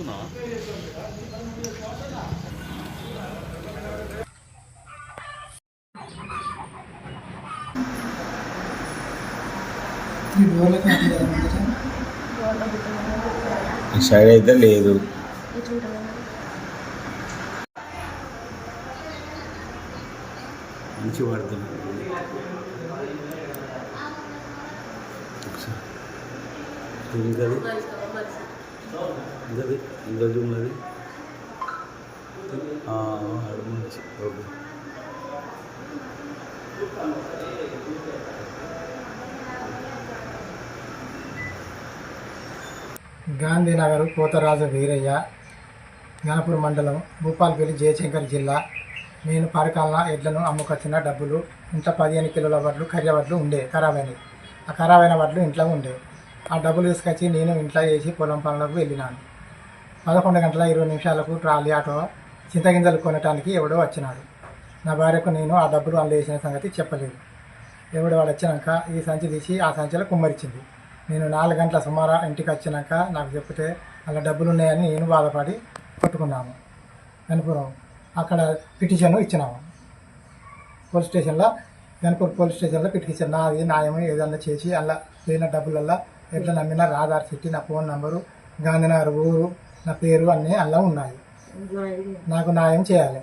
తీసుకున్నావా ఈ సైడ్ అయితే లేదు. మంచి పడుతుంది ఒకసారి. ఇంకది ఇంకది ఇంకా జూమ్లది మంచి ఓకే. గాంధీనగర్ కోతరాజు వీరయ్య గణపూర్ మండలం భూపాల్పల్లి జయశంకర్ జిల్లా. నేను పరకాలన ఎడ్లను అమ్ముకొచ్చిన డబ్బులు ఇంట్లో పదిహేను కిలోల వడ్లు కర్ర వడ్లు ఉండే ఖరాబ్ ఆ ఖరాబ్ అయిన వడ్లు ఇంట్లో ఉండే. ఆ డబ్బులు తీసుకొచ్చి నేను ఇంట్లో వేసి పొలం పనులకు వెళ్ళినాను. పదకొండు గంటల ఇరవై నిమిషాలకు ట్రాలీ ఆటో చింతగింజలు కొనటానికి ఎవడో వచ్చినాడు. నా భార్యకు నేను ఆ డబ్బులు అందజేసిన సంగతి చెప్పలేదు. ఎవడు వాడు వచ్చినాక ఈ సంచి తీసి ఆ సంచిలో కుమ్మరిచ్చింది నేను నాలుగు గంటల సుమారు ఇంటికి వచ్చినాక నాకు చెప్తే అలా డబ్బులు ఉన్నాయని నేను బాధపడి కొట్టుకున్నాము గణపురం అక్కడ పిటిషన్ ఇచ్చినాము. పోలీస్ స్టేషన్లో గణపూర్ పోలీస్ స్టేషన్లో పిటిషన్. నాది న్యాయం ఏదన్నా చేసి అలా పోయిన డబ్బులల్లా ఎట్లా నమ్మినా ఆధార్ చిట్టి నా ఫోన్ నంబరు గాంధీనగర్ ఊరు నా పేరు అన్నీ అలా ఉన్నాయి. నాకు న్యాయం చేయాలి.